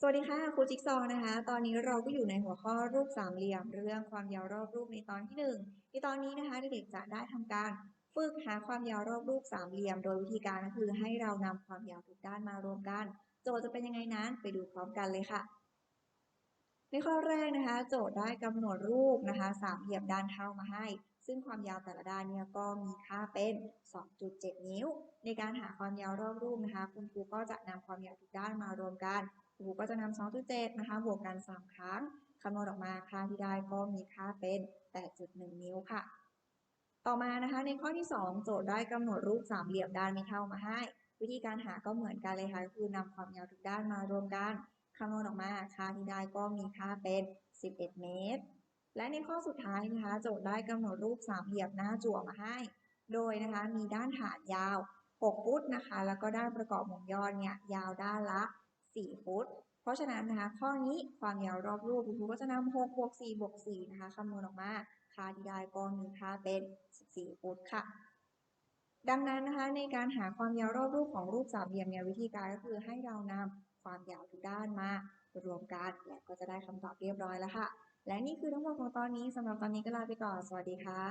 สวัสดีค่ะครูจิ๊กซอว์นะคะ ตอนนี้เราก็อยู่ในหัวข้อรูปสามเหลี่ยม เรื่องความยาวรอบรูปในตอนที่หนึ่งในตอนนี้นะคะเด็กๆจะได้ทำการฝึกหาความยาวรอบรูปสามเหลี่ยม โดยวิธีการก็คือให้เรานำความยาวทุกด้านมารวมกัน โจทย์จะเป็นยังไงนั้นไปดูพร้อมกันเลยค่ะ ในข้อแรกนะคะ โจทย์ได้กำหนดรูปนะคะสามเหลี่ยมด้านเท่ามาให้ ซึ่งความยาวแต่ละด้านเนี่ยก็มีค่าเป็น 2.7 นิ้ว ในการหาความยาวรอบรูปนะคะ คุณครูก็จะนำความยาวทุกด้านมารวมกัน ครูก็จะนำ2.7นะคะบวกกัน 3 ครั้งคำนวณออกมาค่าที่ได้ก็มีค่าเป็น 8.1 นิ้วค่ะ ต่อมานะคะในข้อที่ 2 โจทย์ได้กำหนดรูปสามเหลี่ยมด้านไม่เท่ามาให้ วิธีการหาก็เหมือนกันเลยค่ะคือนำความยาวทุกด้านมารวมกันคำนวณออกมาค่าที่ได้ก็มีค่าเป็น 11 เมตร และในข้อสุดท้ายนะคะโจทย์ได้กำหนดรูปสามเหลี่ยมหน้าจั่วมาให้ โดยนะคะมีด้านฐานยาว 6 ฟุตนะคะ แล้วก็ด้านประกอบมุมยอดเนี่ยยาวด้านละ 4 ฟุต เพราะฉะนั้นนะคะข้อนี้ความยาวรอบรูปคุณครูก็จะนำ6บวก4บวก4นะคะคำนวณออกมาค่าที่ได้ก็มีค่าเป็น 14 ฟุตค่ะ ดังนั้นนะคะในการหาความยาวรอบรูปของรูปสามเหลี่ยมเนี่ยวิธีการก็คือให้เรานำความยาวทุกด้านมารวมกันและก็จะได้คำตอบเรียบร้อยแล้วค่ะ และนี่คือทั้งหมดของตอนนี้สำหรับตอนนี้ก็ลาไปก่อน สวัสดีค่ะ